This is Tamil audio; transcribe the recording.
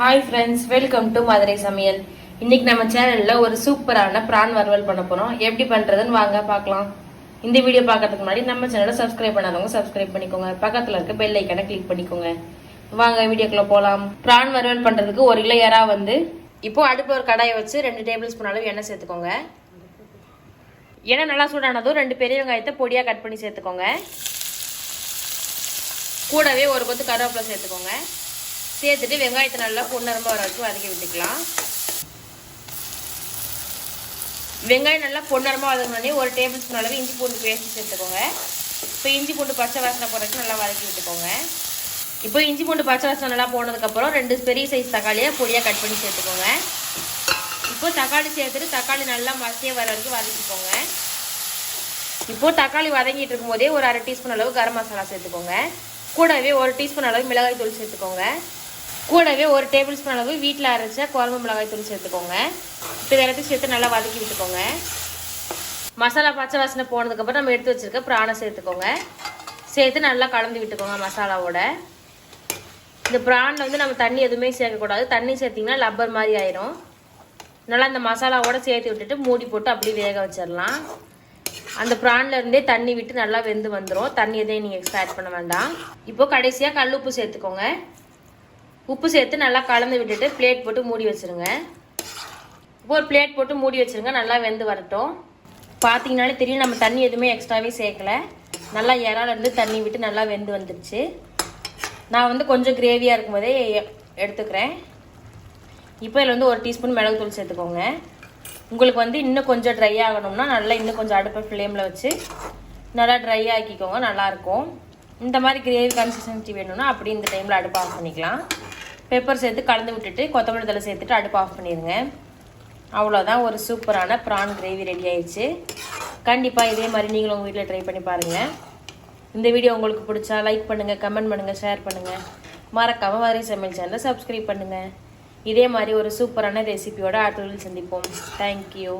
Hi friends welcome to Madurai சமையல் இன்னைக்கு நம்ம சேனல்ல ஒரு சூப்பரான பிரான் வறுவல் பண்ண போறோம். எப்படி பண்றதுன்னு வாங்க பார்க்கலாம். இந்த வீடியோ பார்க்கறதுக்கு முன்னாடி நம்ம சேனலை சப்ஸ்கிரைப் பண்ணாதவங்க சப்ஸ்கிரைப் பண்ணிக்கோங்க. பக்கத்துல இருக்க பெல் ஐக்கனை கிளிக் பண்ணிக்கோங்க. வாங்க வீடியோக்குள்ள போலாம். பிரான் வறுவல் பண்றதுக்கு ஒரு கிலோ இறா வந்து இப்போ அடுப்பில் ஒரு கடாயை வச்சு ரெண்டு டேபிள் ஸ்பூன் அளவு எண்ணெய் சேர்த்துக்கோங்க. எண்ணெய் நல்லா சூடானதும் ரெண்டு பெரிய வெங்காயத்தை பொடியாக கட் பண்ணி சேர்த்துக்கோங்க. கூடவே ஒரு கொத்து கருவேப்பிலை சேர்த்துக்கோங்க. சேர்த்துட்டு வெங்காயத்தை நல்லா பொன்னரம்ப வர வரைக்கும் வதக்கி விட்டுக்கலாம். வெங்காயம் நல்லா பொண்ணரமாக வதங்கினோடனே ஒரு டேபிள் ஸ்பூன் அளவு இஞ்சி பூண்டு பேஸ்ட் சேர்த்துக்கோங்க. இப்போ இஞ்சி பூண்டு பச்சை வாசனை போடுறதுக்கு நல்லா வதக்கி விட்டுக்கோங்க. இப்போ இஞ்சி பூண்டு பச்சை வாசனை நல்லா போனதுக்கப்புறம் ரெண்டு பெரிய சைஸ் தக்காளியை பொடியாக கட் பண்ணி சேர்த்துக்கோங்க. இப்போ தக்காளி சேர்த்துட்டு தக்காளி நல்லா மசிய வர வரைக்கும் வதக்கிக்கோங்க. இப்போ தக்காளி வதங்கிட்டு இருக்கும்போதே ஒரு அரை டீஸ்பூன் அளவு கரம் மசாலா சேர்த்துக்கோங்க. கூடவே ஒரு டீஸ்பூன் அளவு மிளகாய் தூள் சேர்த்துக்கோங்க. கூடவே ஒரு டேபிள் ஸ்பூன் அளவு வீட்டில் அரைச்ச குழம்பு மிளகாய் தூள் சேர்த்துக்கோங்க. இப்போ எல்லாத்தையும் சேர்த்து நல்லா வதக்கி விட்டுக்கோங்க. மசாலா பச்சை வாசனை போனதுக்கப்புறம் நம்ம எடுத்து வச்சுருக்க பிராணை சேர்த்துக்கோங்க. சேர்த்து நல்லா கலந்து விட்டுக்கோங்க மசாலாவோட. இந்த பிரானில் வந்து நம்ம தண்ணி எதுவுமே சேர்க்கக்கூடாது. தண்ணி சேர்த்திங்கன்னா லப்பர் மாதிரி ஆயிரும். நல்லா இந்த மசாலாவோட சேர்த்து விட்டுட்டு மூடி போட்டு அப்படியே வேக வச்சிடலாம். அந்த ப்ரான்ல இருந்தே தண்ணி விட்டு நல்லா வெந்து வந்துடும் தண்ணி எதையும் நீங்கள் எக்ஸ்ட்ரா ஆட் பண்ண வேண்டாம். இப்போது கடைசியாக கல் உப்பு சேர்த்துக்கோங்க. உப்பு சேர்த்து நல்லா கலந்து விட்டுட்டு பிளேட் போட்டு மூடி வச்சுருங்க. ஒரு பிளேட் போட்டு மூடி வச்சுருங்க. நல்லா வெந்து வரட்டும். பார்த்தீங்கனாலே தெரியும் நம்ம தண்ணி எதுவுமே எக்ஸ்ட்ராவே சேர்க்கலை. நல்லா இறாலேருந்து தண்ணி விட்டு நல்லா வெந்து வந்துடுச்சு நான் வந்து கொஞ்சம் கிரேவியாக இருக்கும்போதே எடுத்துக்கிறேன். இப்போ இதில் வந்து ஒரு டீஸ்பூன் மிளகுத்தூள் சேர்த்துக்கோங்க. உங்களுக்கு வந்து இன்னும் கொஞ்சம் ட்ரை ஆகணும்னா நல்லா இன்னும் கொஞ்சம் அடுப்பை ஃப்ளேமில் வச்சு நல்லா ட்ரை ஆக்கிக்கோங்க. நல்லாயிருக்கும் இந்த மாதிரி கிரேவி கன்சிஸ்டன்சி வேணும்னா அப்படி இந்த டைமில் அடுப்பு ஆஃப் பண்ணிக்கலாம். பெப்பர் சேர்த்து கலந்து விட்டுட்டு கொத்தமல்லி தலை சேர்த்துட்டு அடுப்பு ஆஃப் பண்ணிடுங்க. அவ்வளோதான் ஒரு சூப்பரான ப்ரான் கிரேவி ரெடி ஆயிடுச்சு. கண்டிப்பாக இதே மாதிரி நீங்களும் உங்கள் வீட்டில் ட்ரை பண்ணி பாருங்கள் இந்த வீடியோ உங்களுக்கு பிடிச்சா லைக் பண்ணுங்கள் கமெண்ட் பண்ணுங்கள் ஷேர் பண்ணுங்கள் மறக்காமல் வரை சமையல் சேனலை சப்ஸ்கிரைப் பண்ணுங்கள் இதே மாதிரி ஒரு சூப்பரான ரெசிபியோட ஆட்டோவில் சந்திப்போம். தேங்க்யூ